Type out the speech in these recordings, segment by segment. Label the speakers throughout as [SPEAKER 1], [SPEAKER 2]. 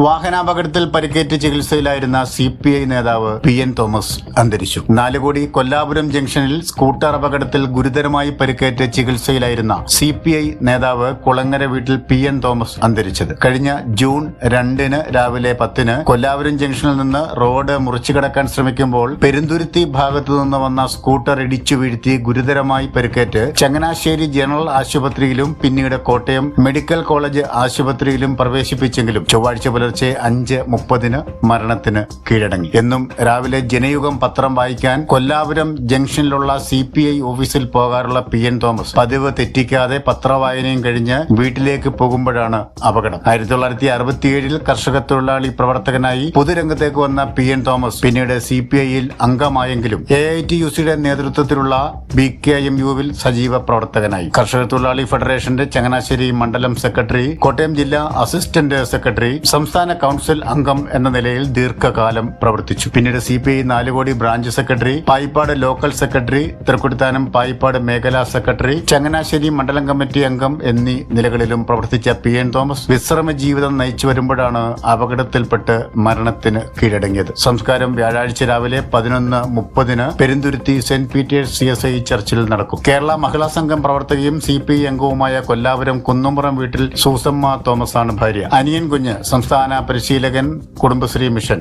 [SPEAKER 1] വാഹനാപകടത്തിൽ പരിക്കേറ്റ് ചികിത്സയിലായിരുന്ന സി പി ഐ നേതാവ് പി എൻ തോമസ് അന്തരിച്ചു. നാലുകോടി കൊല്ലാപുരം ജംഗ്ഷനിൽ സ്കൂട്ടർ അപകടത്തിൽ ഗുരുതരമായി പരിക്കേറ്റ് ചികിത്സയിലായിരുന്ന സി പി ഐ നേതാവ് കുളങ്ങര വീട്ടിൽ പി എൻ തോമസ് അന്തരിച്ചത്. കഴിഞ്ഞ ജൂൺ രണ്ടിന് രാവിലെ പത്തിന് കൊല്ലാപുരം ജംഗ്ഷനിൽ നിന്ന് റോഡ് മുറിച്ചു കടക്കാൻ ശ്രമിക്കുമ്പോൾ പെരുന്തുരുത്തി ഭാഗത്തു നിന്ന് വന്ന സ്കൂട്ടർ ഇടിച്ചു വീഴ്ത്തി ഗുരുതരമായി പരിക്കേറ്റ് ചങ്ങനാശ്ശേരി ജനറൽ ആശുപത്രിയിലും പിന്നീട് കോട്ടയം മെഡിക്കൽ കോളേജ് ആശുപത്രിയിലും പ്രവേശിപ്പിച്ചെങ്കിലും ചൊവ്വാഴ്ച പുലർച്ചെ അഞ്ച് മുപ്പതിന് മരണത്തിന് കീഴടങ്ങി. എന്നും രാവിലെ ജനയുഗം പത്രം വായിക്കാൻ കൊല്ലാപുരം ജംഗ്ഷനിലുള്ള സി പി ഐ ഓഫീസിൽ പോകാറുള്ള പി എൻ തോമസ് പതിവ് തെറ്റിക്കാതെ പത്രവായനയും കഴിഞ്ഞ് വീട്ടിലേക്ക് പോകുമ്പോഴാണ് അപകടം. ആയിരത്തി തൊള്ളായിരത്തി അറുപത്തിയേഴിൽ കർഷക തൊഴിലാളി പ്രവർത്തകനായി പൊതുരംഗത്തേക്ക് വന്ന പി എൻ തോമസ് പിന്നീട് സി പി ഐയിൽ അംഗമായെങ്കിലും എ ഐ ടി യു സിയുടെ നേതൃത്വത്തിലുള്ള ബി കെ എം യുവിൽ സജീവ പ്രവർത്തകനായി. കർഷക തൊഴിലാളി ഫെഡറേഷന്റെ ചങ്ങനാശ്ശേരി മണ്ഡലം സെക്രട്ടറി കോട്ടയം ജില്ലാ അസിസ്റ്റന്റ് സെക്രട്ടറി സംസ്ഥാന കൌൺസിൽ അംഗം എന്ന നിലയിൽ ദീർഘകാലം പ്രവർത്തിച്ചു. പിന്നീട് C P I Nalukody branch secretary Payippad local secretary Thrikkodithanam Payippad മേഖലാ സെക്രട്ടറി ചങ്ങനാശ്ശേരി മണ്ഡലം കമ്മിറ്റി അംഗം എന്നീ നിലകളിലും പ്രവർത്തിച്ച പി എൻ തോമസ് വിശ്രമ ജീവിതം നയിച്ചു വരുമ്പോഴാണ് അപകടത്തിൽപ്പെട്ട് മരണത്തിന് കീഴടങ്ങിയത്. സംസ്കാരം വ്യാഴാഴ്ച രാവിലെ പതിനൊന്ന് മുപ്പതിന് Perunthuruthy saint Peter's C S I ചർച്ചിൽ നടക്കും. കേരള മഹിളാ സംഘം പ്രവർത്തകയും സി പി ഐ അംഗവുമായ കൊല്ലാപുരം കുന്നുംപുറം വീട്ടിൽ സൂസമ്മ തോമസാണ് ഭാര്യ. അനിയൻ കുഞ്ഞ് സംസ്ഥാന പരിശീലകൻ കുടുംബശ്രീ മിഷൻ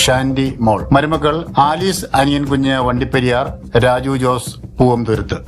[SPEAKER 1] ഷാൻഡി മോൾ. മരുമക്കൾ ആലീസ് അനിയൻ കുഞ്ഞ് വണ്ടിപ്പെരിയാർ രാജു ജോസ് പൂവംതുരുത്ത്